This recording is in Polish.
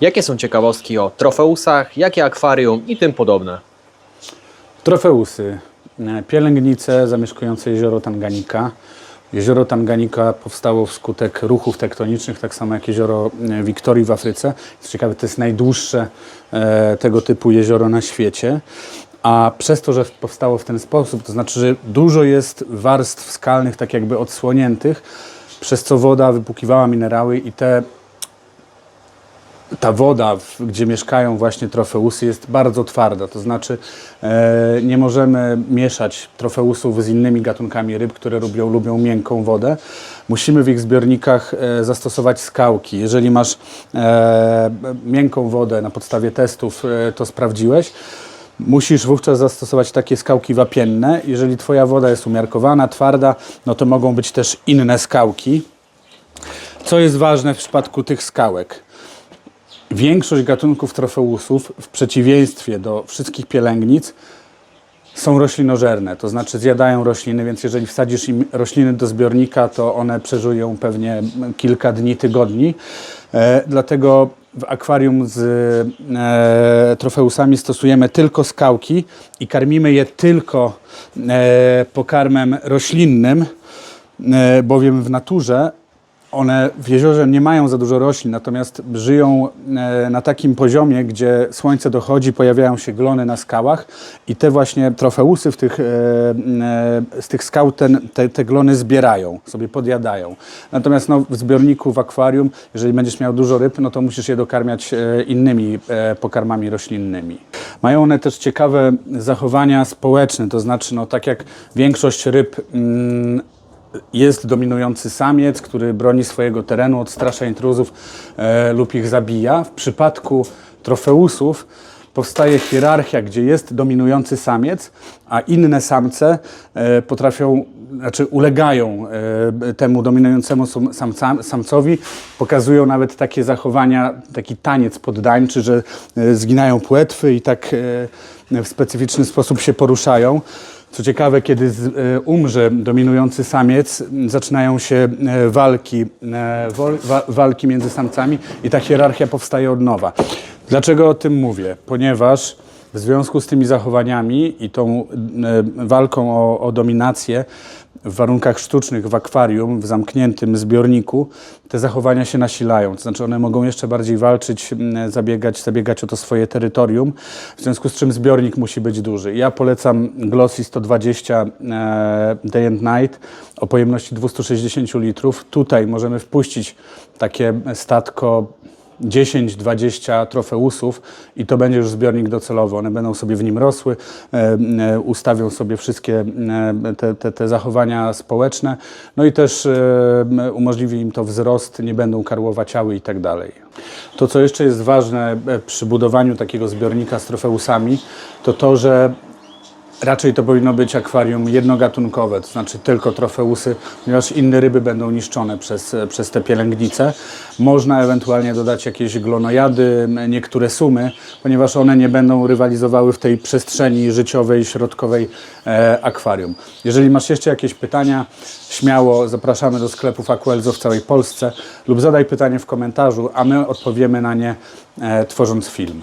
Jakie są ciekawostki o trofeusach, jakie akwarium i tym podobne? Trofeusy. E, Pielęgnice zamieszkujące jezioro Tanganika. Jezioro Tanganika powstało wskutek ruchów tektonicznych, tak samo jak jezioro e, Wiktorii w Afryce. Ciekawe, to jest najdłuższe e, tego typu jezioro na świecie. A przez to, że powstało w ten sposób, to znaczy, że dużo jest warstw skalnych, tak jakby odsłoniętych, przez co woda wypłukiwała minerały i te ta woda, gdzie mieszkają właśnie trofeusy, jest bardzo twarda. To znaczy, e, nie możemy mieszać trofeusów z innymi gatunkami ryb, które lubią, lubią miękką wodę. Musimy w ich zbiornikach e, zastosować skałki. Jeżeli masz e, miękką wodę na podstawie testów, e, to sprawdziłeś. Musisz wówczas zastosować takie skałki wapienne. Jeżeli Twoja woda jest umiarkowana, twarda, no to mogą być też inne skałki. Co jest ważne w przypadku tych skałek? Większość gatunków trofeusów, w przeciwieństwie do wszystkich pielęgnic, są roślinożerne, to znaczy zjadają rośliny, więc jeżeli wsadzisz im rośliny do zbiornika, to one przeżyją pewnie kilka dni, tygodni. E, dlatego w akwarium z e, trofeusami stosujemy tylko skałki i karmimy je tylko e, pokarmem roślinnym, e, bowiem w naturze one w jeziorze nie mają za dużo roślin, natomiast żyją e, na takim poziomie, gdzie słońce dochodzi, pojawiają się glony na skałach i te właśnie trofeusy w tych, e, e, z tych skał ten, te, te glony zbierają, sobie podjadają. Natomiast no, w zbiorniku, w akwarium, jeżeli będziesz miał dużo ryb, no to musisz je dokarmiać innymi pokarmami roślinnymi. Mają one też ciekawe zachowania społeczne, to znaczy no, tak jak większość ryb mm, jest dominujący samiec, który broni swojego terenu, odstrasza intruzów e, lub ich zabija. W przypadku trofeusów powstaje hierarchia, gdzie jest dominujący samiec, a inne samce e, potrafią, znaczy ulegają e, temu dominującemu sam- samca, samcowi, pokazują nawet takie zachowania, taki taniec poddańczy, że e, zginają płetwy i tak e, w specyficzny sposób się poruszają. Co ciekawe, kiedy e, umrze dominujący samiec, zaczynają się e, walki, e, walki między samcami i ta hierarchia powstaje od nowa. Dlaczego o tym mówię? Ponieważ w związku z tymi zachowaniami i tą walką o, o dominację w warunkach sztucznych, w akwarium, w zamkniętym zbiorniku, te zachowania się nasilają. To znaczy one mogą jeszcze bardziej walczyć, zabiegać, zabiegać o to swoje terytorium, w związku z czym zbiornik musi być duży. Ja polecam Glossy 120 e, Day and Night o pojemności 260 litrów. Tutaj możemy wpuścić takie statko 10-20 trofeusów i to będzie już zbiornik docelowy. One będą sobie w nim rosły, e, e, ustawią sobie wszystkie e, te, te, te zachowania społeczne, no i też umożliwi im to wzrost, nie będą karłowaciały i tak dalej. To, co jeszcze jest ważne przy budowaniu takiego zbiornika z trofeusami, to to, że Raczej to powinno być akwarium jednogatunkowe, to znaczy tylko trofeusy, ponieważ inne ryby będą niszczone przez, przez te pielęgnice. Można ewentualnie dodać jakieś glonojady, niektóre sumy, ponieważ one nie będą rywalizowały w tej przestrzeni życiowej, środkowej e, akwarium. Jeżeli masz jeszcze jakieś pytania, śmiało zapraszamy do sklepów Aquelzo w całej Polsce lub zadaj pytanie w komentarzu, a my odpowiemy na nie e, tworząc film.